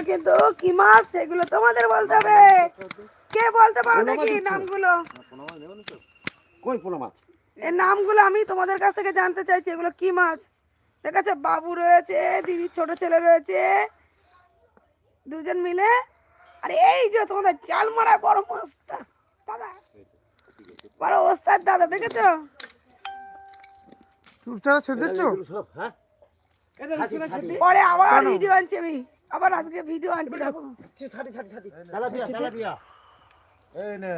এগুলো কিন্তু কি মাছ? সেগুলো তোমাদের বলতে হবে। কে বলতে পারো দেখি নামগুলো। কই পোনা মাছ? এই নামগুলো আমি তোমাদের কাছ থেকে জানতে চাইছি এগুলো কি মাছ? দেখাচ্ছে বাবু রয়েছে দিদির ছোট ছেলে রয়েছে। দুজন মিলে। আর এই যে তোমাদের চাল মারার বড় মাছটা। দাদা। বড় ওস্তাদ দাদা দেখেছ? চুপচাপ ছেড়েছ এগুলো সব হ্যাঁ? পরে আবার ভিডিও আনছি আমি। আবার আজকে ভিডিও আনছি দেখো। তেলাপিয়া তেলাপিয়া এই নে।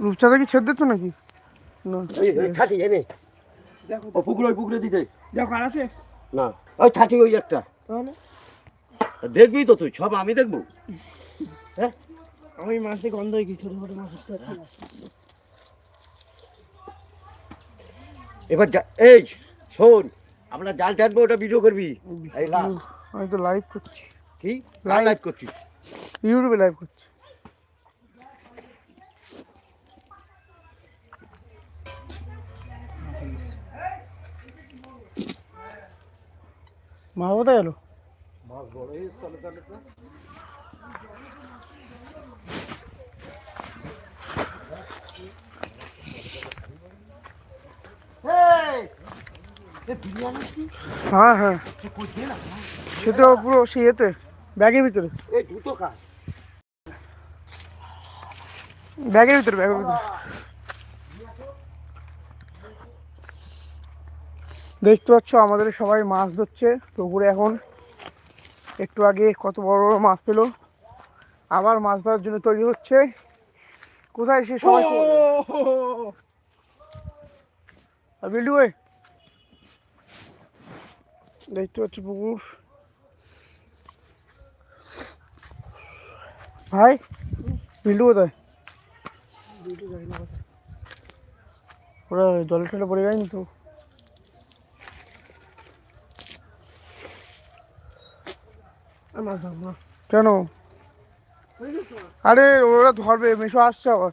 রূপচাঁদা কি ছেড়ে দিচ্ছ নাকি? না। এই এই ছাটি এনে দেখো ও পুকুরে ওই পুকুরে দিতে। দেখো আর আছে? না ওই ছাটি ওই একটা। তাহলে? তা দেখবি তো তুই সব আমি দেখব। হ্যাঁ? আমি মাছে গন্ধ হয়ে গেছি ছোট ছোট মাছ ধরতে পারছি না। এবার যা- এই শোন। আমরা জাল টানবো ওটা ভিডিও করবি? এই লাভ আমি তো লাইভ করছি। কি? Live. লাইভ করছিস? ইউটিউবে লাইভ করছি। মা কোথায় গেল? হ্যাঁ হ্যাঁ। সে তো পুরো সে ইয়েতে ব্যাগের ভিতরে। ব্যাগের ভিতরে ব্যাগের ভিতরে। দেখতে পাচ্ছ আমাদের সবাই মাছ ধরছে। পুকুরে এখন একটু আগে কত বড় বড় মাছ পেল। আবার মাছ ধরার জন্য তৈরি হচ্ছে। কোথায় সে সবাই? বিল্ডু ভাই। দেখতে পাচ্ছ পুকুর। ভাই বিল্ডু কোথায়? ওরা জল টলে পড়ে যায়নি তো। কেন? আরে, ওরা ধরবে, মেশো আসছে আবার।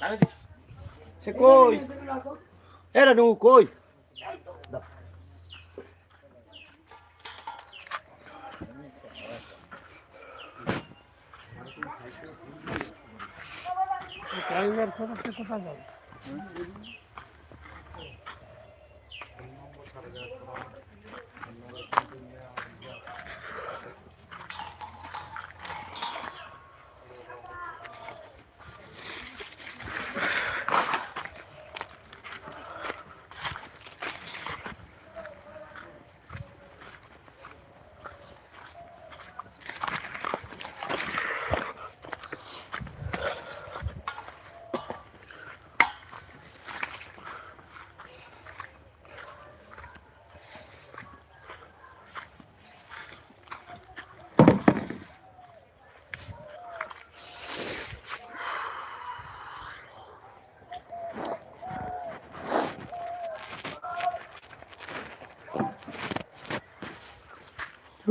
হ্যাঁ? কই? এরা না কই? আরে দে। সে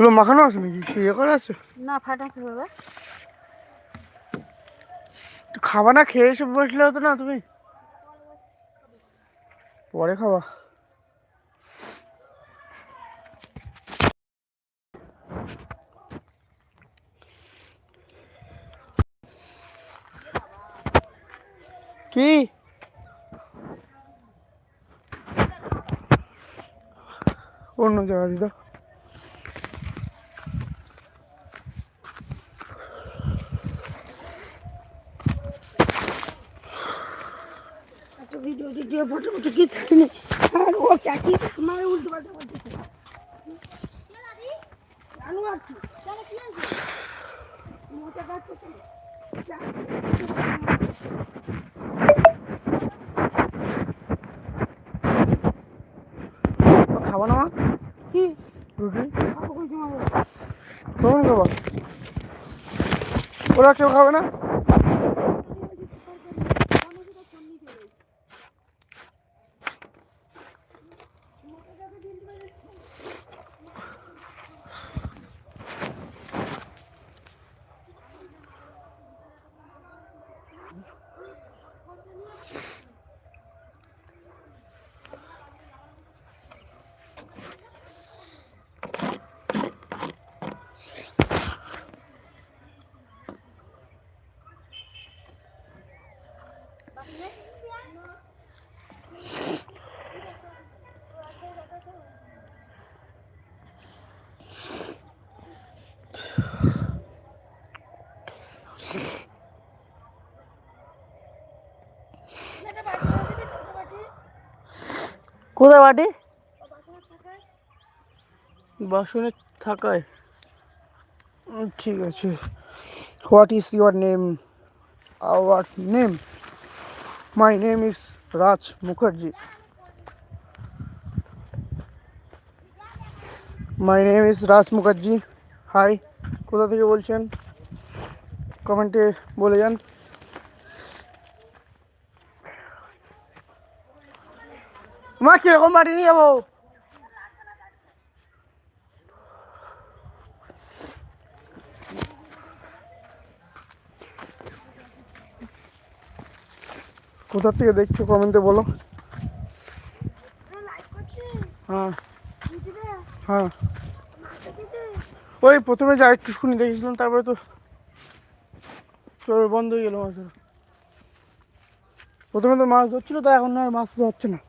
এগুলো মাখানো আছে নাকি? ইয়ে করা আছে? না ফাটা তো খাবা না খেয়ে এসে বসলে হতো না তুমি? পরে খাওয়া কি? অন্য জায়গা দিদা ভিডিও টিডিও ফটো ফটো কি থাকেনি আর ও ক্যাকি তোমার উল্টো পাল্টা বলতেছে জানো আর কি? মোটা গাছ তো ছিল। যা। খাব না মা? কি? রুটি? খাব কই তোমার কখন খাব? ওরা কেউ খাবে না? কোথায় বাটি? বাসনে থাকায়। ঠিক আছে। What is your name our name my name is Raj Mukherjee my name is Raj Mukherjee hi কোথা থেকে বলছেন? কমেন্টে বলে যান। মা, কীরকম বাড়ি নিয়ে যাব? কোথা থেকে দেখছ কমেন্টে বলো। হ্যাঁ। হ্যাঁ। ওই প্রথমে যা একটু শুনি, দেখেছিলাম, তারপরে তো তোর বন্ধ হয়ে গেল মাছ প্রথমে তো মাছ ধরছিল তো এখন আর মাছ ধরছে না।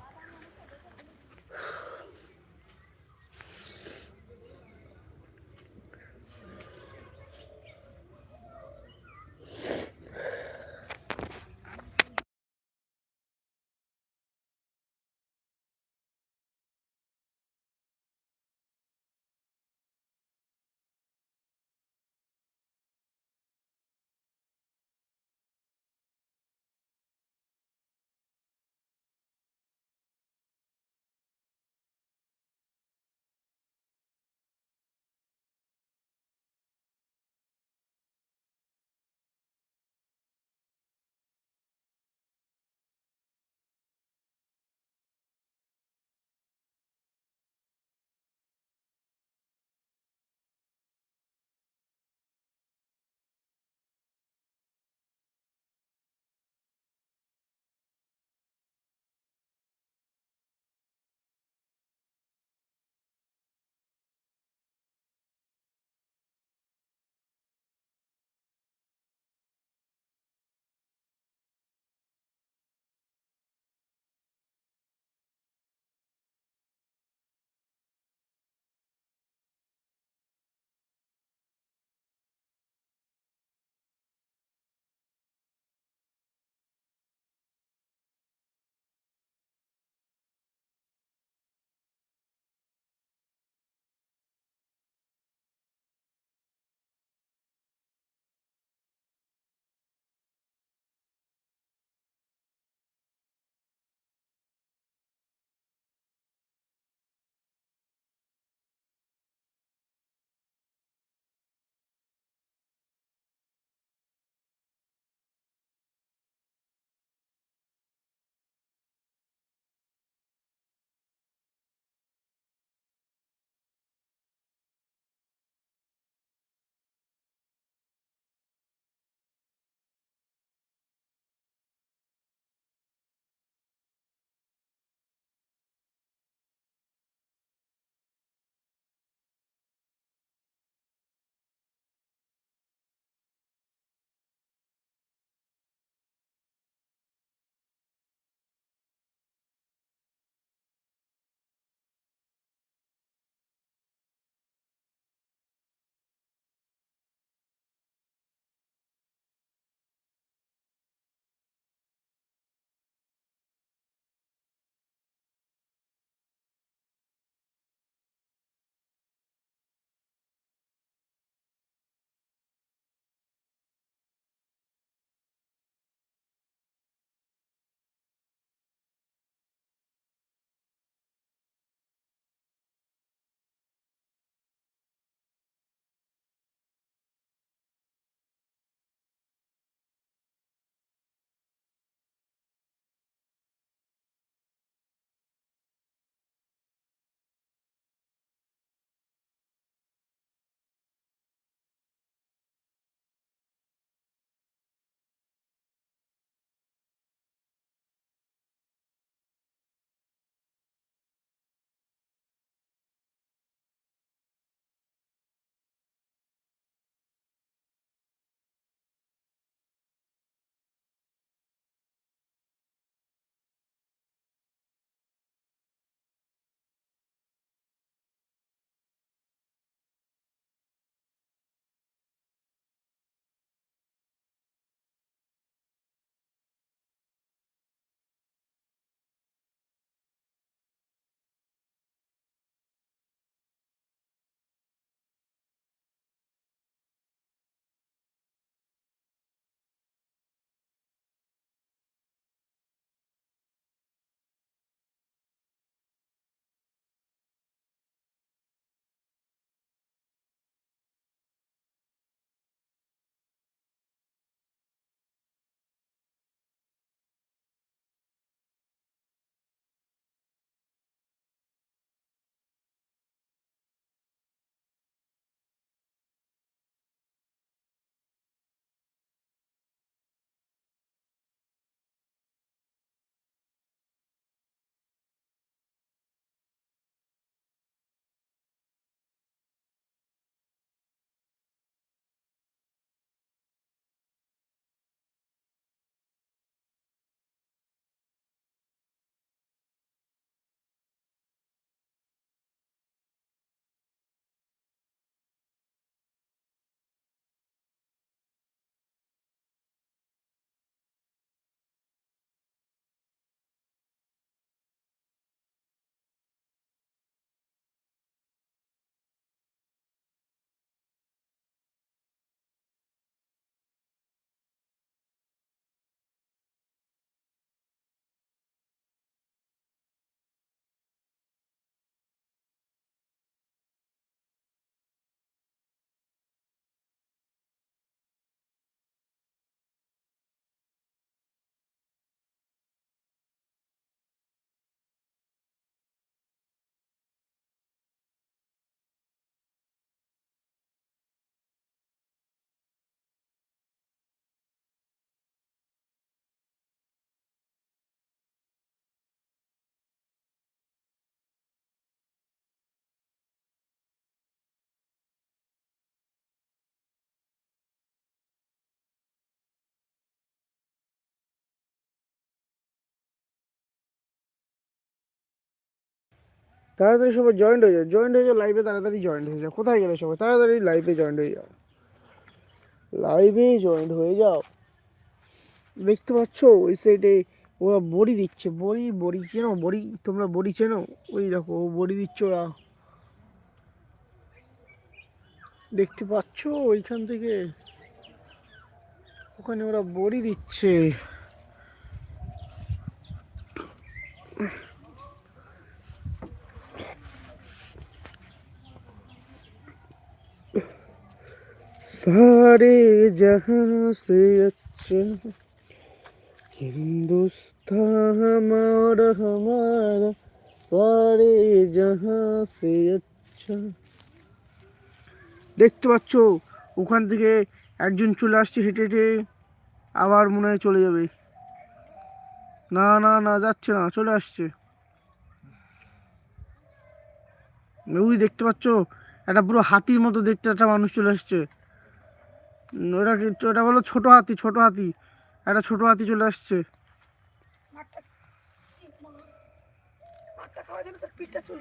তাড়াতাড়ি সবাই জয়েন্ট হয়ে যাও। জয়েন্ট হয়ে যাও লাইভে তাড়াতাড়ি জয়েন্ট হয়ে যাও। কোথায় গেলে সবাই? তাড়াতাড়ি লাইভে জয়েন্ট হয়ে যাও। লাইভে জয়েন্ট হয়ে যাও। দেখতে পাচ্ছ? ওই সাইডে ওরা বড়ি দিচ্ছে। বড়ি বড়ি চেনো? বড়ি, তোমরা বড়ি চেনো? ওই দেখো বড়ি দিচ্ছে ওরা। দেখতে পাচ্ছ? ওইখান থেকে ওখানে ওরা বড়ি দিচ্ছে। सारे जहां से अच्छा हिंदुस्तान हमारा हमारा सारे जहां से अच्छा দেখতে পাচ্ছ ওখান থেকে একজন চলে আসছে হেঁটে হেঁটে আবার মনে হয় চলে যাবে না না না যাচ্ছে না চলে আসছে ওই দেখতে পাচ্ছ একটা পুরো হাতির মতো দেখতে একটা মানুষ চলে আসছে উম, ওটা ওটা বলো ছোট হাতি ছোট হাতি। একটা ছোট হাতি চলে আসছে।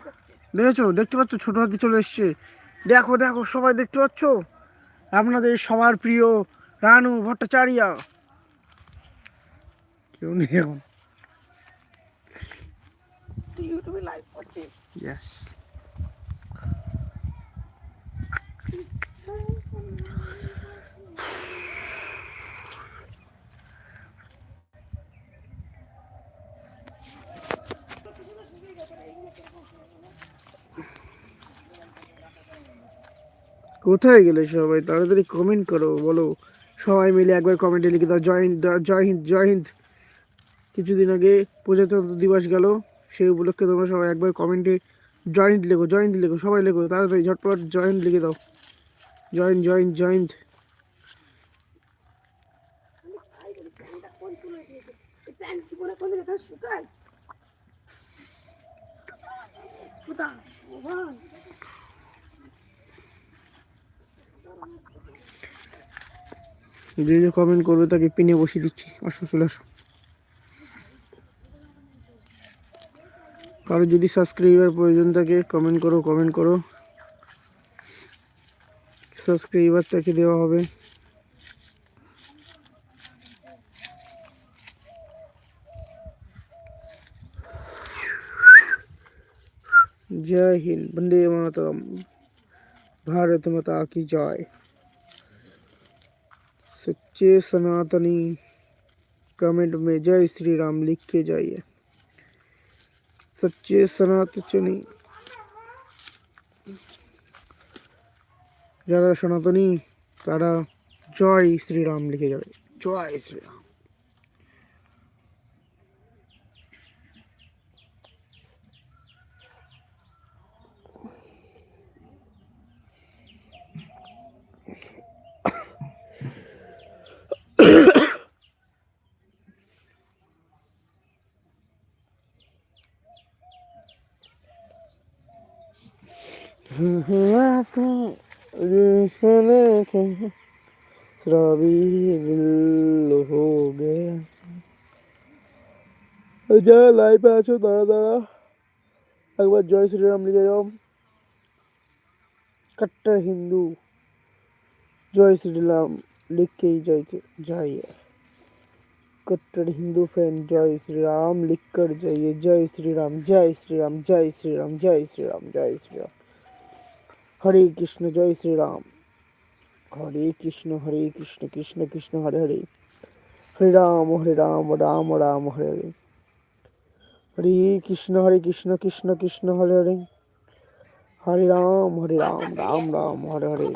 করছে দেখেছ? দেখতে পাচ্ছ? ছোট হাতি চলে এসছে। দেখো দেখো সবাই দেখতে পাচ্ছ? আপনাদের সবার প্রিয় রানু ভট্টাচারিয়া। কেউ নেই এখন। ইউটিউবে লাইভ ইয়েস কোথায় গেলে সবাই? তাড়াতাড়ি কমেন্ট করো, বলো। সবাই মিলে একবার কমেন্টে লিখে দাও, জয় হিন্দ জয় হিন্দ জয় হিন্দ। কিছুদিন আগে প্রজাতন্ত্র দিবস গেল, সেই উপলক্ষে তোমরা সবাই একবার কমেন্টে জয়েন্ট লেখো জয়েন্ট লেখো, সবাই লেখো, তাড়াতাড়ি, ঝটপট জয়েন্ট লিখে দাও। জয়েন্ট জয়েন্ট জয়েন্ট শুকায় কোথায় ও ভাই যে যে কমেন্ট করবে তাকে পিনে বসিয়ে দিচ্ছি আসো চলে আসো কারো যদি সাবস্ক্রাইবার প্রয়োজন থাকে কমেন্ট করো কমেন্ট করো সাবস্ক্রাইবার তাকে দেওয়া হবে जय हिंद वंदे मातरम भारत माता की जय सच्चे सनातनी कमेंट में जय श्री राम लिख के जाइए सच्चे सनातनी যারা সনাতনী তারা জয় শ্রীরাম লিখে যাবে জয় শ্রীরাম रवि दिल हो गया যারা লাইভে আছো দাঁড়া দাঁড়া একবার জয় শ্রীরাম লিখে যাও कट्टर हिंदू जय श्री राम लिख के ही जाइए जाइए कट्टर हिंदू फैन जय श्री राम लिख कर जाइए जय श्री राम जय श्री राम जय श्री राम जय श्री राम जय श्री राम হরে কৃষ্ণ জয় শ্রীরাম। হরে কৃষ্ণ হরে কৃষ্ণ কৃষ্ণ কৃষ্ণ হরে হরে। হরে রাম হরে রাম রাম রাম হরে হরে। হরে কৃষ্ণ হরে কৃষ্ণ কৃষ্ণ কৃষ্ণ হরে হরে। হরে রাম হরে রাম রাম রাম হরে হরে।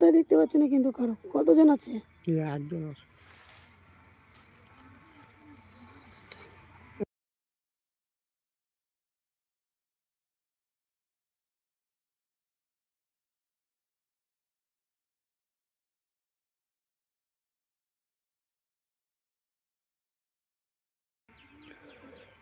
দেখতে পাচ্ছি না কিন্তু করো। কতজন আছে? একজন আছে।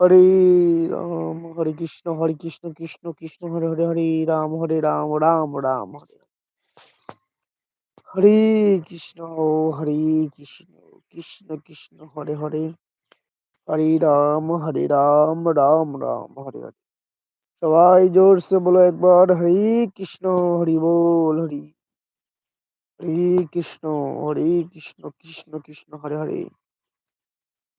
হরে রাম হরে কৃষ্ণ হরে কৃষ্ণ কৃষ্ণ কৃষ্ণ হরে হরে হরে রাম হরে রাম রাম রাম হরে হরে কৃষ্ণ হরে কৃষ্ণ কৃষ্ণ কৃষ্ণ হরে হরে হরে রাম হরে রাম রাম রাম হরে হরে সবাই জোর সে বলো একবার হরে কৃষ্ণ হরি বল হরি হরে কৃষ্ণ হরে কৃষ্ণ কৃষ্ণ কৃষ্ণ হরে হরে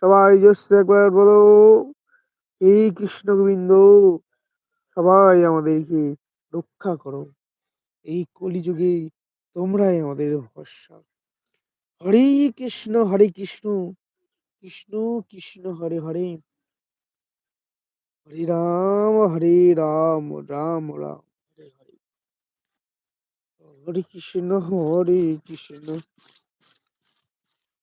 সবাই জোরসে একবার বলো, এই কৃষ্ণ গোবিন্দ, সবাই আমাদেরকে রক্ষা করো। এই কলিযুগে তোমরাই আমাদের ভরসা। হরে কৃষ্ণ হরে কৃষ্ণ কৃষ্ণ কৃষ্ণ, হরে হরে। হরে রাম হরে রাম রাম রাম, হরে হরে। হরে কৃষ্ণ হরে কৃষ্ণ।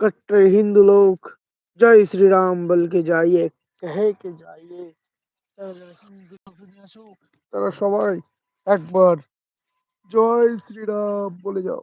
कट्टर हिंदू लोग जय श्री राम बल के जाइए कहे के जाइए তারা হিন্দু লোকজনে আসুক, তারা সবাই একবার জয় শ্রীরাম বলে যাও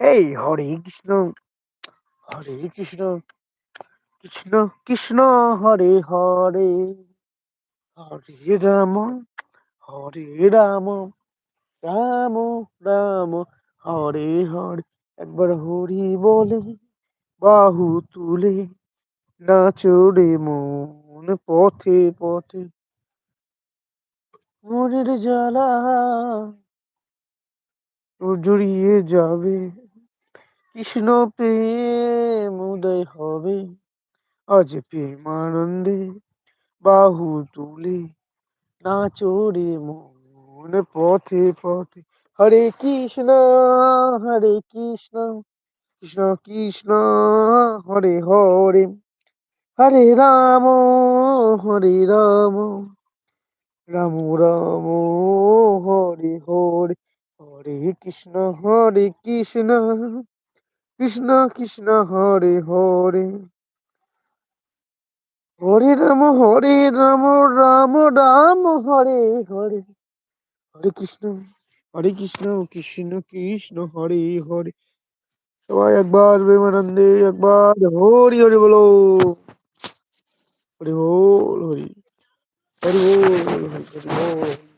এই হরে কৃষ্ণ হরে কৃষ্ণ কৃষ্ণ কৃষ্ণ হরে হরে হরে রাম হরে রাম রাম রাম, হরে হরে। একবার হরি বলে বাহু তুলে, নাচো রে মন পথে পথে। মনের জ্বালা জড়িয়ে যাবে কৃষ্ণ প্রেম উদয় হবে। আজ প্রেমানন্দে বাহু তুলে নাচো রে মন পথে পথে। হরে কৃষ্ণ হরে কৃষ্ণ কৃষ্ণ কৃষ্ণ, হরে হরে। হরে রাম হরে রাম। রাম রাম, হরে হরে। হরে কৃষ্ণ হরে কৃষ্ণ। কৃষ্ণ কৃষ্ণ হরে হরে। হরে রাম হরে রাম রাম রাম, হরে হরে। হরে কৃষ্ণ হরে কৃষ্ণ কৃষ্ণ কৃষ্ণ, হরে হরে। সবাই একবার প্রেমানন্দে, একবার হরি হরি বলো। হরি বল, হরি। হরি বল, হরি হরি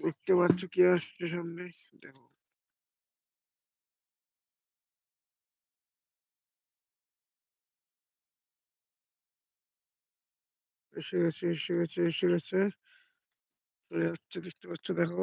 দেখতে পাচ্ছ কি আসছে সামনে? দেখো। এসে গেছে এসে গেছে এসে গেছে। চলে যাচ্ছে, দেখতে পাচ্ছ, দেখো।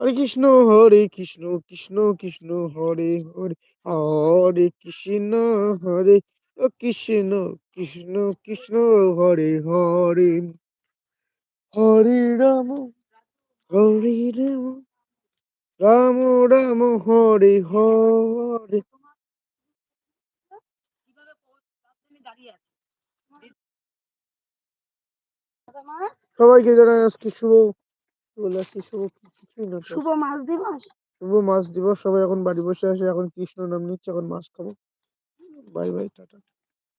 হরে কৃষ্ণ হরে কৃষ্ণ কৃষ্ণ কৃষ্ণ, হরে হরে হরে কৃষ্ণ হরে কৃষ্ণ কৃষ্ণ কৃষ্ণ, হরে হরে হরে রাম হরে রাম রাম রাম, হরে হরে। সবাইকে জানাই আজকে শুভ, বলে আজকে শুভ তো। শুভ মাস দিবস? শুভ মাছ দিবস সবাই এখন বাড়ি বসে আছে এখন কৃষ্ণ নাম নিচ্ছে এখন মাছ খাব। Bye bye tata.